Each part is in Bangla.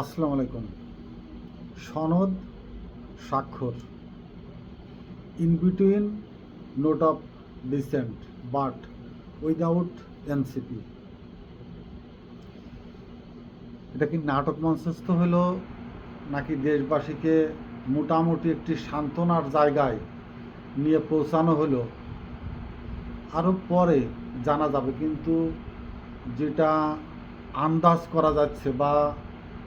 আসসালামু আলাইকুম। সনদ, স্বাক্ষর। In between note of dissent but without NCP এটা কি নাটক মঞ্চস্থ হলো, নাকি দেশবাসীকে মোটামুটি একটি সান্ত্বনার জায়গায় নিয়ে পৌঁছানো হলো? আরও পরে জানা যাবে, কিন্তু যেটা আন্দাজ করা যাচ্ছে বা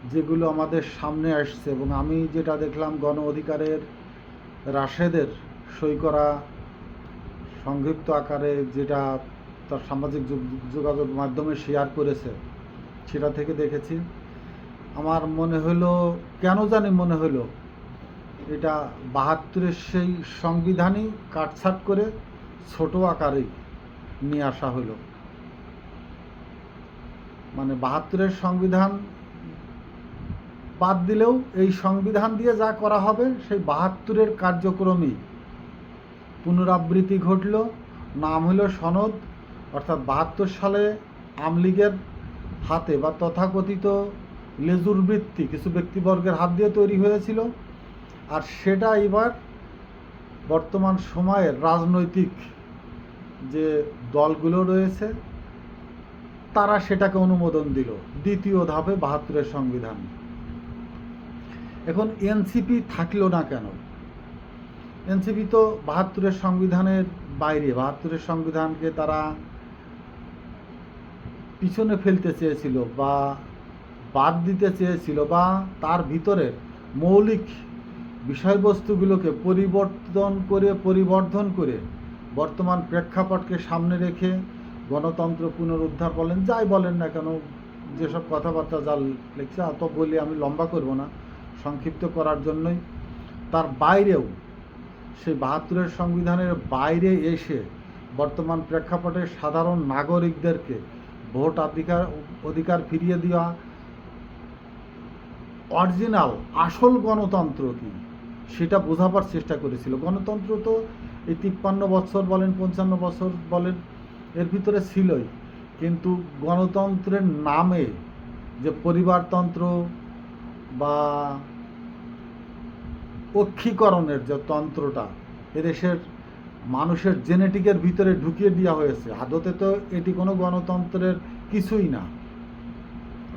যেগুলো আমাদের সামনে আসছে এবং আমি যেটা দেখলাম গণ অধিকারের রাশেদের সই করা সংক্ষিপ্ত আকারে যেটা তার সামাজিক যোগ- যোগাযোগ মাধ্যমে শেয়ার করেছে, সেটা থেকে দেখেছি। আমার মনে হলো, কেন জানি মনে হলো, এটা বাহাত্তরের সেই সংবিধানই কাটছাট করে ছোট আকারে নিয়ে আসা হলো। মানে বাহাত্তরের সংবিধান বাদ দিলেও এই সংবিধান দিয়ে যা করা হবে, সেই বাহাত্তরের কার্যক্রমই। পুনরাবৃত্তি ঘটল, নাম হলো সনদ, অর্থাৎ বাহাত্তর সালে আমলিগের হাতে বা তথাকথিত লেজুর বৃত্তি কিছু ব্যক্তিবর্গের হাত দিয়ে তৈরি হয়েছিল। আর সেটা এবার বর্তমান সময়ের রাজনৈতিক যে দলগুলো রয়েছে, তারা সেটাকে অনুমোদন দিল। দ্বিতীয় ধাপে বাহাত্তরের সংবিধান। এখন এনসিপি থাকল না কেন? এনসিপি তো বাহাত্তরের সংবিধানের বাইরে, বাহাত্তরের সংবিধানকে তারা পিছনে ফেলতে চেয়েছিল বা বাদ দিতে চেয়েছিল বা তার ভিতরের মৌলিক বিষয়বস্তুগুলোকে পরিবর্তন করে পরিবর্ধন করে বর্তমান প্রেক্ষাপটকে সামনে রেখে গণতন্ত্র পুনরুদ্ধার বলেন, যাই বলেন না কেন, যেসব কথাবার্তা যা লিখছে অত বলি আমি লম্বা করব না। সংক্ষিপ্ত করার জন্যই, তার বাইরেও সেই বাহাত্তরের সংবিধানের বাইরে এসে বর্তমান প্রেক্ষাপটে সাধারণ নাগরিকদেরকে ভোট অধিকার অধিকার ফিরিয়ে দেওয়া, অরিজিনাল, আসল গণতন্ত্র কি, সেটা বোঝাবার চেষ্টা করেছিল। গণতন্ত্র তো এই তিপ্পান্ন বছর বলেন, পঞ্চান্ন বছর বলেন, এর ভিতরে ছিলই। কিন্তু গণতন্ত্রের নামে যে পরিবারতন্ত্র বা অক্ষীকরণের যে তন্ত্রটা এদেশের মানুষের জেনেটিকের ভিতরে ঢুকিয়ে দেওয়া হয়েছে। আদতে তো এটি কোনো গণতন্ত্রের কিছুই না।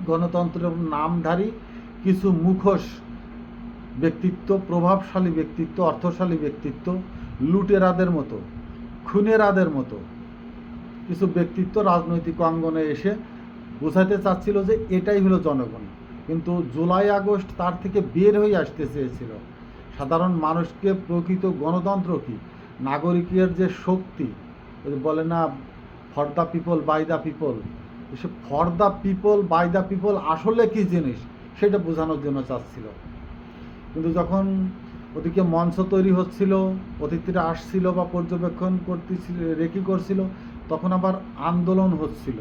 গণতন্ত্রের নামধারী কিছু মুখোশ ব্যক্তিত্ব, প্রভাবশালী ব্যক্তিত্ব, অর্থশালী ব্যক্তিত্ব, লুটেরাদের মতো, খুনেরাদের মতো কিছু ব্যক্তিত্ব রাজনৈতিক অঙ্গনে এসে বোঝাতে চাচ্ছিল যে এটাই হলো জনগণ। কিন্তু জুলাই আগস্ট তার থেকে বের হয়ে আসতে চেয়েছিল। সাধারণ মানুষকে প্রকৃত গণতন্ত্র কি? নাগরিকের যে শক্তি বলে না for the people by the people say for the people by the people আসলে কি জিনিস, সেটা বোঝানোর জন্য চাচ্ছিল। কিন্তু যখন ওদিকে মঞ্চ তৈরি হচ্ছিল, অতিথিরা আসছিল বা পর্যবেক্ষণ করতেছিল, রেকি করছিল, তখন আবার আন্দোলন হচ্ছিল।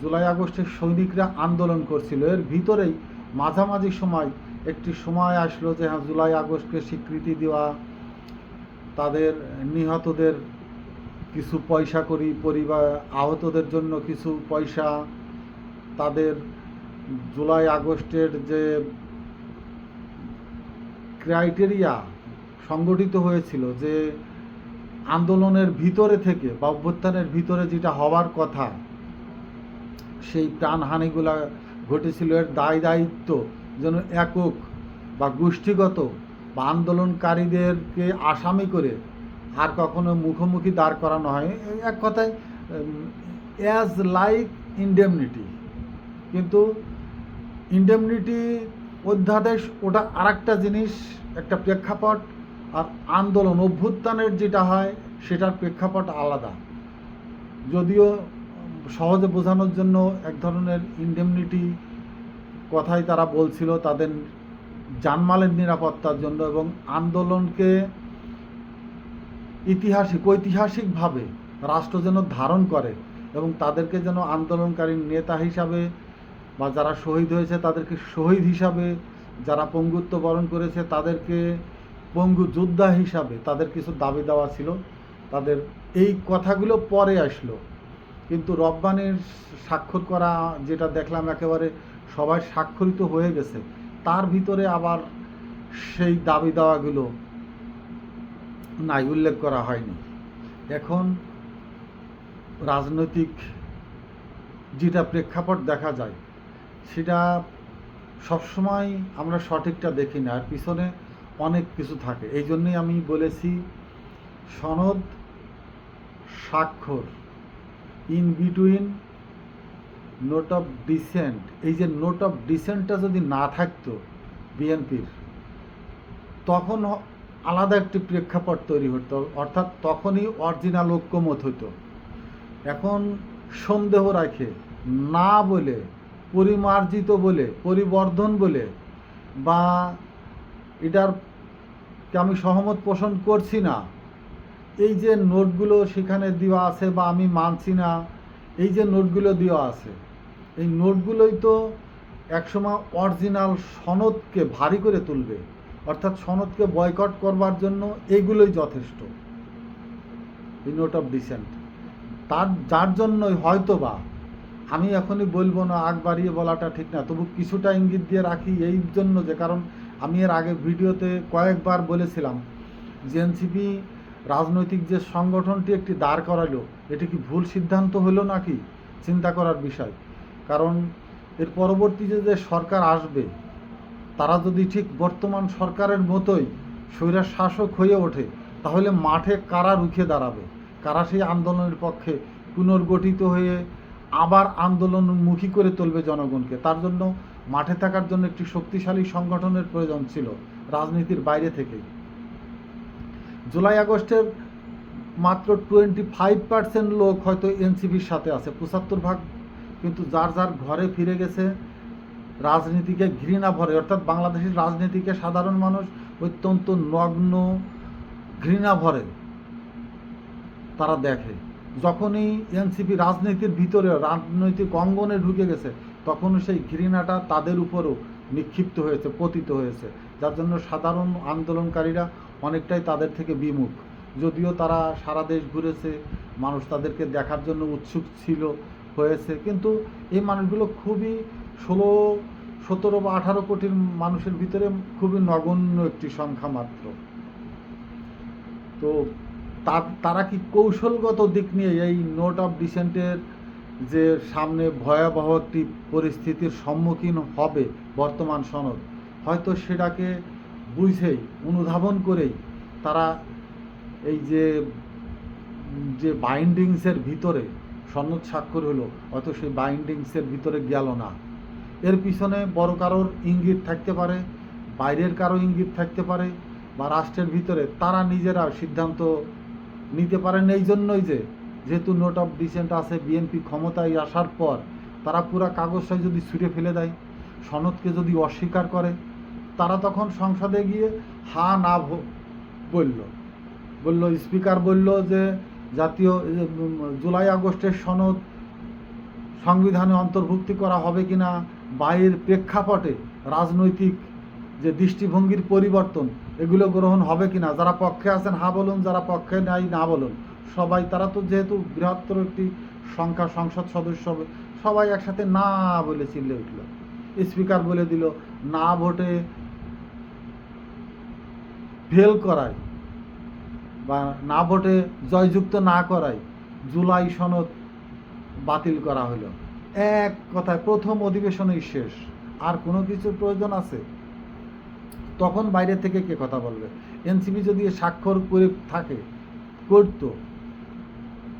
জুলাই আগস্টের সৈনিকরা আন্দোলন করছিল। এর ভিতরেই মাঝামাঝি সময় একটি সময় আসলো যে হ্যাঁ জুলাই আগস্টকে স্বীকৃতি দেওয়া, তাদের নিহতদের কিছু পয়সা করি, পরিবার, আহতদের জন্য কিছু পয়সা, তাদের জুলাই আগস্টের যে ক্রাইটেরিয়া সংগঠিত হয়েছিল, যে আন্দোলনের ভিতরে থেকে বা অভ্যুত্থানের ভিতরে যেটা হওয়ার কথা সেই প্রাণহানিগুলো ঘটেছিল এর দায় দায়িত্ব যেন একক বা গোষ্ঠীগত বা আন্দোলনকারীদেরকে আসামি করে আর কখনো মুখোমুখি দাঁড় করানো হয় এক কথায় অ্যাজ লাইক ইন্ডেমনিটি কিন্তু ইন্ডেমনিটি অধ্যাদেশ ওটা আরেকটা জিনিস, একটা প্রেক্ষাপট, আর আন্দোলন অভ্যুত্থানের যেটা হয়, সেটার প্রেক্ষাপট আলাদা। যদিও সহজে বোঝানোর জন্য এক ধরনের ইন্ডেমনিটি কথাই তারা বলছিল, তাদের জানমালের নিরাপত্তার জন্য এবং আন্দোলনকে ইতিহাসিক, ঐতিহাসিকভাবে রাষ্ট্র যেন ধারণ করে এবং তাদেরকে যেন আন্দোলনকারী নেতা হিসাবে বা যারা শহীদ হয়েছে তাদেরকে শহীদ হিসাবে, যারা পঙ্গুত্ব বরণ করেছে তাদেরকে পঙ্গু যোদ্ধা হিসাবে তাদের কিছু দাবি দেওয়া ছিল। তাদের এই কথাগুলো পরে আসলো। কিন্তু রব্বানির স্বাক্ষর করা যেটা দেখলাম একেবারে সবাই স্বাক্ষরিত হয়ে গেছে। তার ভিতরে আবার সেই দাবি দাওয়াগুলো নাই, উল্লেখ করা হয়নি। এখন রাজনৈতিক যেটা প্রেক্ষাপট দেখা যায়, সেটা সবসময় আমরা সঠিকটা দেখি না, আর পিছনে অনেক কিছু থাকে। এই জন্যই আমি বলেছি, সনদ স্বাক্ষর in between note of dissent এই যে নোট অফ ডিসেন্টটা যদি না থাকতো বিএনপির তখন আলাদা একটি প্রেক্ষাপট তৈরি হতো, অর্থাৎ তখনই অরিজিনাল ঐক্যমত হতো এখন সন্দেহ রাখে, না বলে, পরিমার্জিত বলে, পরিবর্ধন বলে, বা এটার আমি সহমত পোষণ করছি না এই যে নোটগুলো সেখানে দেওয়া আছে বা আমি মানছি না, এই যে নোটগুলো দেওয়া আছে, এই নোটগুলোই তো একসময় অরিজিনাল সনদকে ভারী করে তুলবে, অর্থাৎ সনদকে বয়কট করবার জন্য এইগুলোই যথেষ্ট। এই নোট অফ ডিসেন্ট তার, যার জন্যই হয়তো বা আমি এখনই বলব না আগ বাড়িয়ে বলাটা ঠিক না, তবু কিছুটা ইঙ্গিত দিয়ে রাখি এই জন্য যে, কারণ আমি এর আগে ভিডিওতে কয়েকবার বলেছিলাম, যে এনসিপি রাজনৈতিক যে সংগঠনটি একটি দাঁড় করালো, এটি কি ভুল সিদ্ধান্ত হলো নাকি? চিন্তা করার বিষয়। কারণ এর পরবর্তীতে যে সরকার আসবে, তারা যদি ঠিক বর্তমান সরকারের মতোই স্বৈরার শাসক হয়ে ওঠে, তাহলে মাঠে কারা রুখে দাঁড়াবে? কারা সেই আন্দোলনের পক্ষে পুনর্গঠিত হয়ে আবার আন্দোলনমুখী করে তুলবে জনগণকে? তার জন্য মাঠে থাকার জন্য একটি শক্তিশালী সংগঠনের প্রয়োজন ছিল রাজনীতির বাইরে থেকেই। জুলাই, আগস্টের মাত্র টোয়েন্টি ফাইভ পার্সেন্ট লোক হয়তো এনসিপির সাথে আছে, পঁচাত্তর ভাগ। কিন্তু যার যার ঘরে ফিরে গেছে, রাজনীতিকে ঘৃণা ভরে, অর্থাৎ বাংলাদেশের রাজনীতিকে সাধারণ মানুষ অত্যন্ত নগ্ন, ঘৃণা ভরে তারা দেখে। যখনই এনসিপি রাজনীতির ভিতরে রাজনৈতিক অঙ্গনে ঢুকে গেছে তখন সেই ঘৃণাটা তাদের উপরও নিক্ষিপ্ত হয়েছে, পতিত হয়েছে। যার জন্য সাধারণ আন্দোলনকারীরা অনেকটাই তাদের থেকে বিমুখ। যদিও তারা সারা দেশ ঘুরেছে, মানুষ তাদেরকে দেখার জন্য উৎসুক ছিল, হয়েছে। কিন্তু এই মানুষগুলো খুবই ষোলো, সতেরো বা আঠারো কোটির মানুষের ভিতরে খুবই নগণ্য একটি সংখ্যা মাত্র। তো তারা কি কৌশলগত দিক নিয়ে এই নোট অফ ডিসেন্টের যে সামনে ভয়াবহ একটি পরিস্থিতির সম্মুখীন হবে বর্তমান সনদ, হয়তো সেটাকে বুঝেই, অনুধাবন করেই তারা এই যে যে বাইন্ডিংসের ভিতরে সনদ স্বাক্ষর হলো হয়তো সেই বাইন্ডিংসের ভিতরে গেল না। এর পিছনে বড় কারোর ইঙ্গিত থাকতে পারে, বাইরের কারও ইঙ্গিত থাকতে পারে, বা রাষ্ট্রের ভিতরে তারা নিজেরা সিদ্ধান্ত নিতে পারেন এই জন্যই যে, যেহেতু নোট অফ ডিসেন্ট আছে বিএনপি ক্ষমতায় আসার পর তারা পুরা কাগজটা যদি ছুঁড়ে ফেলে দেয় সনদকে যদি অস্বীকার করে তারা তখন সংসদে গিয়ে হা না বলল। বলল, স্পিকার বলল যে জাতীয়, জুলাই আগস্টের সনদ সংবিধানে অন্তর্ভুক্তি করা হবে কিনা বাইরের প্রেক্ষাপটে রাজনৈতিক যে দৃষ্টিভঙ্গির পরিবর্তন, এগুলো গ্রহণ হবে কিনা যারা পক্ষে আছেন, হা বলুন, যারা পক্ষে নাই, না বলুন। সবাই, তারা তো যেহেতু বৃহত্তর একটি সংখ্যা সংসদ সদস্য হবে সবাই একসাথে না বলে চিল্লে উঠল। স্পিকার বলে দিল, না ভোটে ফেল করায় বা না ভোটে জয়যুক্ত না করায় জুলাই সনদ বাতিল করা হলো। এক কথায় প্রথম অধিবেশনেই শেষ। আর কোনো কিছুর প্রয়োজন আছে? তখন বাইরে থেকে কে কথা বলবে? এনসিপি যদি স্বাক্ষর করে থাকে, করতো,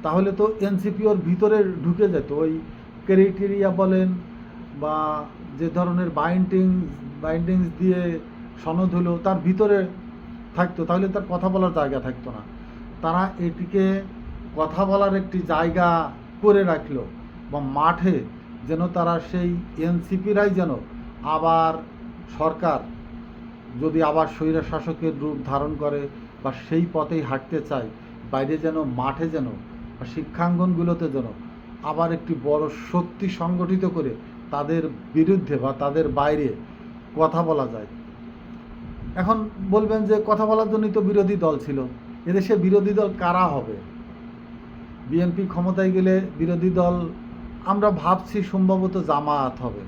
তাহলে তো এনসিপি ওর ভিতরে ঢুকে যেত। ওই ক্রাইটেরিয়া বলেন বা যে ধরনের বাইন্ডিং বাইন্ডিংস দিয়ে সনদ হলো, তার ভিতরে থাকতো, তাহলে তার কথা বলার জায়গা থাকতো না। তারা এটিকে কথা বলার একটি জায়গা করে রাখল বা মাঠে যেন তারা সেই এনসিপিরাই যেন আবার সরকার যদি আবার স্বৈরা শাসকের রূপ ধারণ করে বা সেই পথেই হাঁটতে চায়, বাইরে যেন, মাঠে যেন বা শিক্ষাঙ্গনগুলোতে যেন আবার একটি বড় শক্তি সংগঠিত করে তাদের বিরুদ্ধে বা তাদের বাইরে কথা বলা যায়। এখন বলবেন যে কথা বলার জন্যই তো বিরোধী দল ছিল। এদেশে বিরোধী দল কারা হবে? বিএনপি ক্ষমতায় গেলে বিরোধী দল, আমরা ভাবছি সম্ভবত জামায়াত হবে।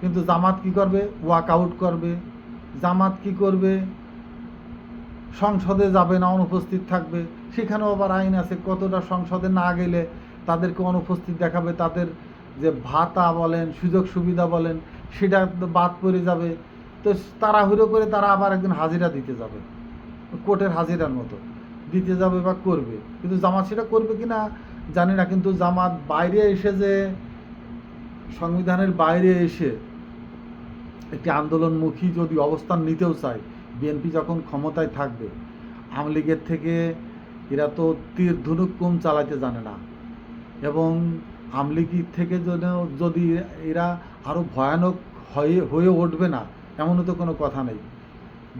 কিন্তু জামাত কি করবে? ওয়াক আউট করবে। জামাত কি করবে? সংসদে যাবে না, অনুপস্থিত থাকবে। সেখানেও আবার আইন আছে, কতটা সংসদে না গেলে তাদেরকে অনুপস্থিত দেখাবে, তাদের যে ভাতা বলেন, সুযোগ সুবিধা বলেন, সেটা বাদ পড়ে যাবে। তো তাড়াহুড়ো করে তারা আবার একদিন হাজিরা দিতে যাবে। কোর্টের হাজিরার মতো। দিতে যাবে বা করবে। কিন্তু জামাত সেটা করবে কি না, জানি না। কিন্তু জামাত বাইরে এসে যে সংবিধানের বাইরে এসে একটি আন্দোলনমুখী যদি অবস্থান নিতেও চায়, বিএনপি যখন ক্ষমতায় থাকবে, আওয়ামী লীগের থেকে এরা তো তীর ধনুক কম চালাতে জানে না। এবং আওয়ামী থেকে যেন- যদি এরা আরও ভয়ানক হয়ে হয়ে উঠবে না এমনও তো কোনো কথা নেই।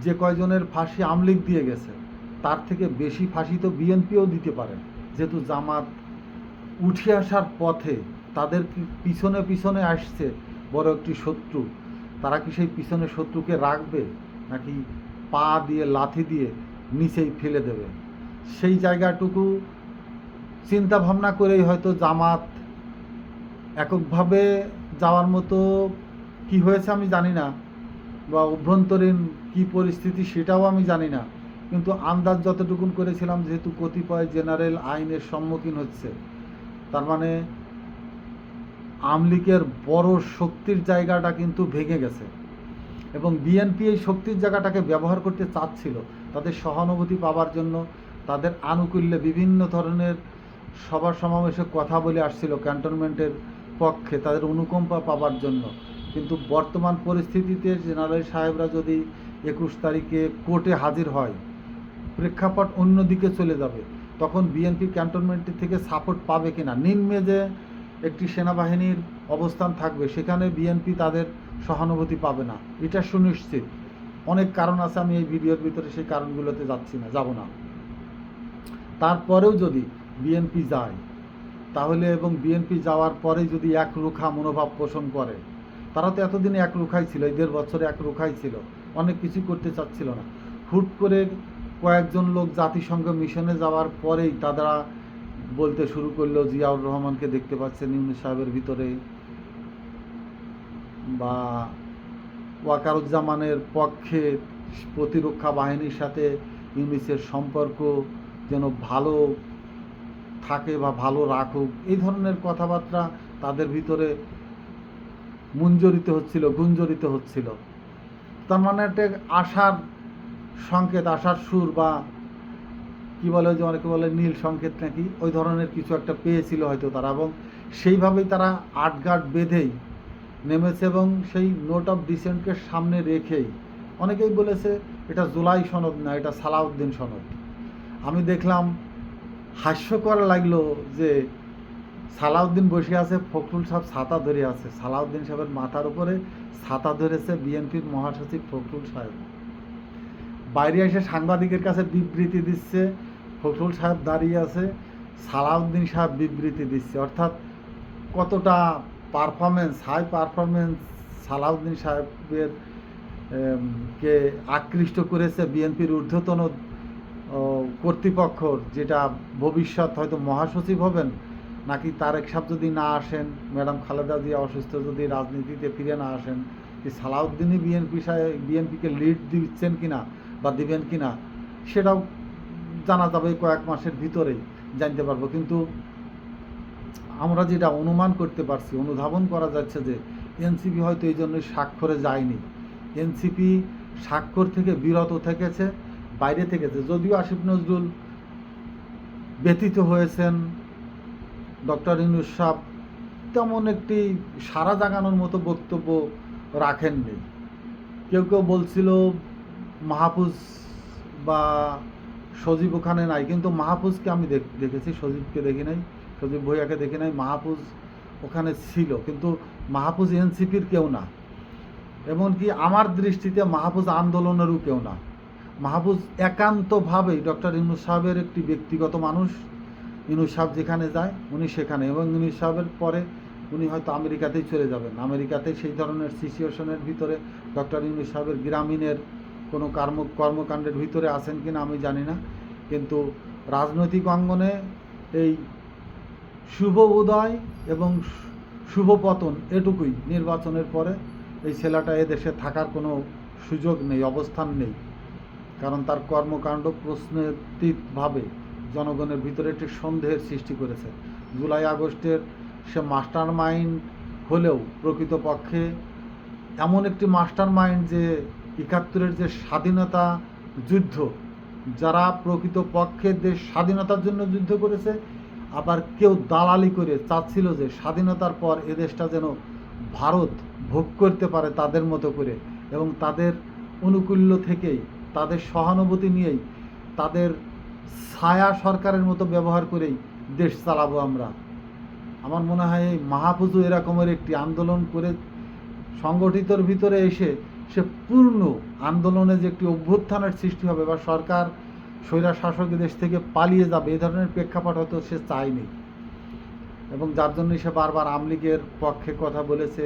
যে কয়জনের ফাঁসি আওয়ামী লীগ দিয়ে গেছে, তার থেকে বেশি ফাঁসি তো বিএনপিও দিতে পারে। যেহেতু জামাত উঠে আসার পথে তাদের পিছনে পিছনে আসছে বড় একটি শত্রু, তারা কি সেই পিছনে শত্রুকে রাখবে, নাকি পা দিয়ে, লাথি দিয়ে নিচেই ফেলে দেবে? সেই জায়গাটুকু চিন্তা ভাবনা করেই হয়তো জামাত এককভাবে যাওয়ার মতো কি হয়েছে আমি জানি না। বা অভ্যন্তরীণ কি পরিস্থিতি সেটাও আমি জানি না। কিন্তু আন্দাজ যতটুকুন করেছিলাম, যেহেতু কতিপয় জেনারেল আইনের সম্মুখীন হচ্ছে, তার মানে আমলিকের বড় শক্তির জায়গাটা কিন্তু ভেঙে গেছে। এবং বিএনপি এই শক্তির জায়গাটাকে ব্যবহার করতে চাচ্ছিল, তাদের সহানুভূতি পাওয়ার জন্য, তাদের আনুকূল্যে বিভিন্ন ধরনের সভা সমাবেশে কথা বলে আসছিল, ক্যান্টনমেন্টের পক্ষে, তাদের অনুকম্পা পাওয়ার জন্য। কিন্তু বর্তমান পরিস্থিতিতে জেনারেল সাহেবরা যদি একুশ তারিখে কোর্টে হাজির হয়, প্রেক্ষাপট অন্যদিকে চলে যাবে, তখন বিএনপি ক্যান্টনমেন্ট থেকে সাপোর্ট পাবে কিনা? নিম্নে যে একটি সেনাবাহিনীর অবস্থান থাকবে, সেখানে বিএনপি তাদের সহানুভূতি পাবে না। এটা সুনিশ্চিত। অনেক কারণ আছে, আমি এই ভিডিওর ভিতরে সেই কারণগুলোতে যাচ্ছি না, যাব না। তারপরেও যদি বিএনপি যায়, তাহলে এবং বিএনপি যাওয়ার পরে যদি এক রুখা মনোভাব পোষণ করে তারা তো এতদিন এক রুখাই ছিল, এই দেড় বছরে এক রুখাই ছিল, অনেক কিছু করতে চাচ্ছিল না। হুট করে কয়েকজন লোক জাতিসংঘ মিশনে যাওয়ার পরেই তারা বলতে শুরু করল, জিয়াউর রহমানকে দেখতে পাচ্ছেন ইউনুস সাহেবের ভিতরে বা ওয়াকারুজ্জামানের পক্ষে প্রতিরক্ষা বাহিনীর সাথে ইউনিসের সম্পর্ক যেন ভালো থাকে বা ভালো রাখুক, এই ধরনের কথাবার্তা তাদের ভিতরে মুঞ্জরিত হচ্ছিল, গুঞ্জরিত হচ্ছিল। তার মানে একটা আশার সংকেত, আশার সুর বা কি বলে যে অনেকে বলে নীল সংকেত নাকি, ওই ধরনের কিছু একটা পেয়েছিল হয়তো তারা এবং সেইভাবেই তারা আটগাট বেঁধেই নেমেছে এবং সেই নোট অফ ডিসেন্টকে সামনে রেখেই, অনেকেই বলেছে এটা জুলাই সনদ না, এটা সালাউদ্দিন সনদ। আমি দেখলাম, হাস্যকর লাগল যে সালাউদ্দিন বসে আছে ফখরুল সাহেব ছাতা ধরে আছে। সালাউদ্দিন সাহেবের মাথার উপরে ছাতা ধরেছে বিএনপির মহাসচিব ফখরুল সাহেব। বাইরে এসে সাংবাদিকের কাছে বিবৃতি দিচ্ছে ফখরুল সাহেব দাঁড়িয়ে আছে সালাউদ্দিন সাহেব বিবৃতি দিচ্ছে। অর্থাৎ কতটা পারফরমেন্স হাই পারফরমেন্স সালাউদ্দিন সাহেবের কে আকৃষ্ট করেছে বিএনপির ঊর্ধ্বতন ও, কর্তৃপক্ষর যেটা ভবিষ্যৎ হয়তো মহাসচিব হবেন নাকি তারেক সাহেব যদি না আসেন, ম্যাডাম খালেদা জিয়া অসুস্থ যদি রাজনীতিতে ফিরে না আসেন, কি সালাউদ্দিনই বিএনপি বিএনপিকে লিড দিচ্ছেন কি না বা দিবেন কি না সেটাও জানা যাবে কয়েক মাসের ভিতরেই, জানতে পারব। কিন্তু আমরা যেটা অনুমান করতে পারছি, অনুধাবন করা যাচ্ছে যে এনসিপি হয়তো এই জন্যই স্বাক্ষরে যায়নি। এনসিপি স্বাক্ষর থেকে বিরত থেকেছে, বাইরে থেকেছে। যদিও আসিফ নজরুল ব্যতীত হয়েছেন ডক্টর ইনুস সাহ তেমন একটি সারা জাগানোর মতো বক্তব্য রাখেননি। কেউ কেউ বলছিল মাহফুজ বা সজীব ওখানে নাই, কিন্তু মাহফুজকে আমি দেখ- দেখেছি, সজীবকে দেখি নাই, সজীব ভৈয়াকে দেখি নাই, মাহফুজ ওখানে ছিল, কিন্তু মাহফুজ এনসিপির কেউ না। এমনকি আমার দৃষ্টিতে মাহফুজ আন্দোলনেরও কেউ না। মাহফুজ একান্তভাবেই ডক্টর ইনুস সাহেবের একটি ব্যক্তিগত মানুষ ইনুস সাহেব যেখানে যায়, উনি সেখানে। এবং ইনুস সাহেবের পরে উনি হয়তো আমেরিকাতেই চলে যাবেন। আমেরিকাতে সেই ধরনের সিচুয়েশনের ভিতরে ডক্টর ইনুস সাহেবের গ্রামীণের কোনো কর্ম, কর্মকাণ্ডের ভিতরে আছেন কিনা আমি জানি না। কিন্তু রাজনৈতিক অঙ্গনে এই শুভ উদয় এবং শুভ পতন এটুকুই। নির্বাচনের পরে এই ছেলেটা এদেশে থাকার কোনো সুযোগ নেই, অবস্থান নেই। কারণ তার কর্মকাণ্ড প্রশ্নাতীতভাবে জনগণের ভিতরে একটি সন্দেহের সৃষ্টি করেছে। জুলাই আগস্টের সে মাস্টার মাইন্ড হলেও প্রকৃতপক্ষে এমন একটি মাস্টার মাইন্ড যে একাত্তরের যে স্বাধীনতা যুদ্ধ, যারা প্রকৃতপক্ষে দেশ স্বাধীনতার জন্য যুদ্ধ করেছে, আবার কেউ দালালি করে চাচ্ছিল যে স্বাধীনতার পর এদেশটা যেন ভারত ভোগ করতে পারে তাদের মতো করে এবং তাদের অনুকূল্য থেকেই, তাদের সহানুভূতি নিয়েই, তাদের ছায়া সরকারের মতো ব্যবহার করেই দেশ চালাবো আমরা। আমার মনে হয় এই মাহফুজু এরকমের একটি আন্দোলন করে সংগঠিতর ভিতরে এসে সে পূর্ণ আন্দোলনে যে একটি অভ্যুত্থানের সৃষ্টি হবে বা সরকার স্বৈরা শাসক দেশ থেকে পালিয়ে যাবে এই ধরনের প্রেক্ষাপট হয়তো সে চায়নি। এবং যার জন্য সে বারবার আমলিগের পক্ষে কথা বলেছে।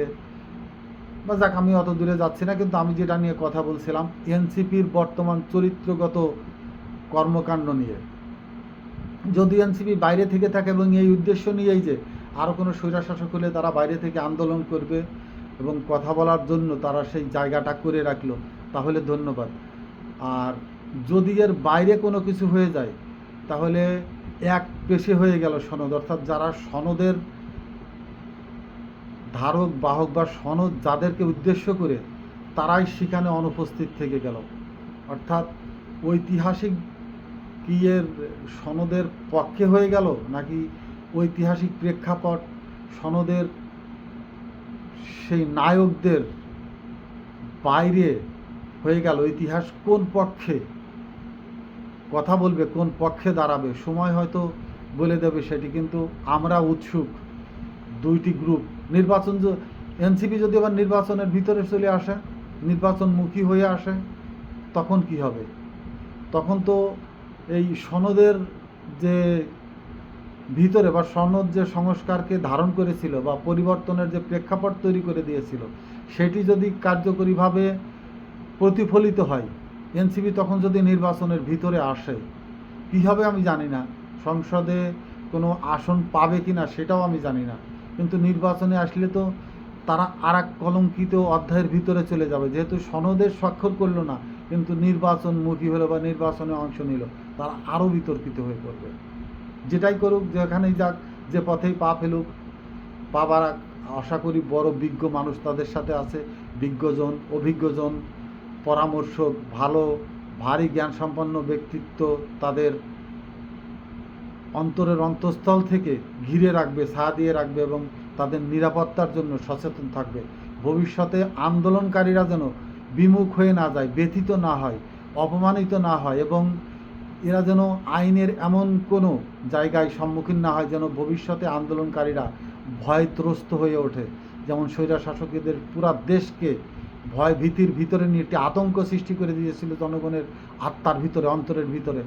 বা যাক, আমি অত দূরে যাচ্ছি না, কিন্তু আমি যেটা নিয়ে কথা বলছিলাম, এনসিপির বর্তমান চরিত্রগত কর্মকাণ্ড নিয়ে। যদি এনসিপি বাইরে থেকে থাকে এবং এই উদ্দেশ্য নিয়েই যে আরও কোনো স্বৈরাশাসক হলে তারা বাইরে থেকে আন্দোলন করবে এবং কথা বলার জন্য তারা সেই জায়গাটা করে রাখল, তাহলে ধন্যবাদ। আর যদি এর বাইরে কোনো কিছু হয়ে যায়, তাহলে এক পেশে হয়ে গেল সনদ। অর্থাৎ যারা সনদের ধারক, বাহক বা সনদ যাদেরকে উদ্দেশ্য করে, তারাই সেখানে অনুপস্থিত থেকে গেল। অর্থাৎ ঐতিহাসিক কি এর সনদের পক্ষে হয়ে গেল, নাকি ঐতিহাসিক প্রেক্ষাপট সনদের সেই নায়কদের বাইরে হয়ে গেল? ইতিহাস কোন পক্ষে? কথা বলবে, কোন পক্ষে দাঁড়াবে? সময় হয়তো বলে দেবে সেটি, কিন্তু আমরা উৎসুক। দুইটি গ্রুপ। নির্বাচন এনসিপি যদি আবার নির্বাচনের ভিতরে চলে আসে, নির্বাচনমুখী হয়ে আসে, তখন কি হবে? তখন তো এই সনদের যে ভিতরে বা সনদ যে সংস্কারকে ধারণ করেছিল বা পরিবর্তনের যে প্রেক্ষাপট তৈরি করে দিয়েছিল, সেটি যদি কার্যকরীভাবে প্রতিফলিত হয়, এনসিপি তখন যদি নির্বাচনের ভিতরে আসে কী হবে আমি জানি না, সংসদে কোনো আসন পাবে কি না সেটাও আমি জানি না। কিন্তু নির্বাচনে আসলে তো তারা আর এক কলঙ্কিত অধ্যায়ের ভিতরে চলে যাবে, যেহেতু সনদের স্বাক্ষর করল না কিন্তু নির্বাচনমুখী হলো বা নির্বাচনে অংশ নিল, তারা আরও বিতর্কিত হয়ে পড়বে। যেটাই করুক, যেখানেই যাক, যে পথেই পা ফেলুক পাবার আশা করি বড় বিজ্ঞ মানুষ তাদের সাথে আছে। বিজ্ঞজন, অভিজ্ঞজন, পরামর্শক, ভালো, ভারী জ্ঞান সম্পন্ন ব্যক্তিত্ব তাদের অন্তরের অন্তঃস্থল থেকে ঘিরে রাখবে ছায়া দিয়ে রাখবে এবং তাদের নিরাপত্তার জন্য সচেতন থাকবে। ভবিষ্যতে আন্দোলনকারীরা যেন বিমুখ হয়ে না যায়, ব্যথিত না হয়, অপমানিত না হয় এবং এরা যেন আইনের এমন কোনো জায়গায় সম্মুখীন না হয় যেন ভবিষ্যতে আন্দোলনকারীরা ভয়ত্রস্ত হয়ে ওঠে। যেমন স্বৈরা শাসকদের পুরা দেশকে ভয় ভীতির ভিতরে নিয়ে একটি আতঙ্ক সৃষ্টি করে দিয়েছিল জনগণের আত্মার ভিতরে, অন্তরের ভিতরে।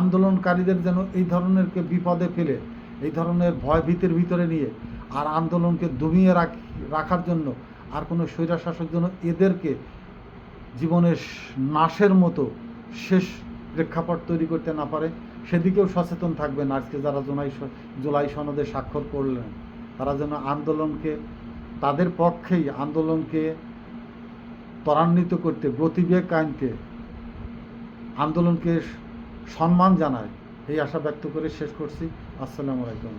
আন্দোলনকারীদের যেন এই ধরনেরকে বিপদে ফেলে, এই ধরনের ভয় ভীতির ভিতরে নিয়ে আর আন্দোলনকে দমিয়ে রাখার জন্য আর কোনো স্বৈরা শাসক যেন এদেরকে জীবনের নাশের মতো শেষ প্রেক্ষাপট তৈরি করতে না পারে, সেদিকেও সচেতন থাকবেন আজকে যারা জুলাই জুলাই সনদে স্বাক্ষর করলেন। তারা যেন আন্দোলনকে, তাদের পক্ষেই আন্দোলনকে ত্বরান্বিত করতে, গতিবেগ আইনকে আন্দোলনকে সম্মান জানায়, এই আশা ব্যক্ত করে শেষ করছি। আসসালামু আলাইকুম।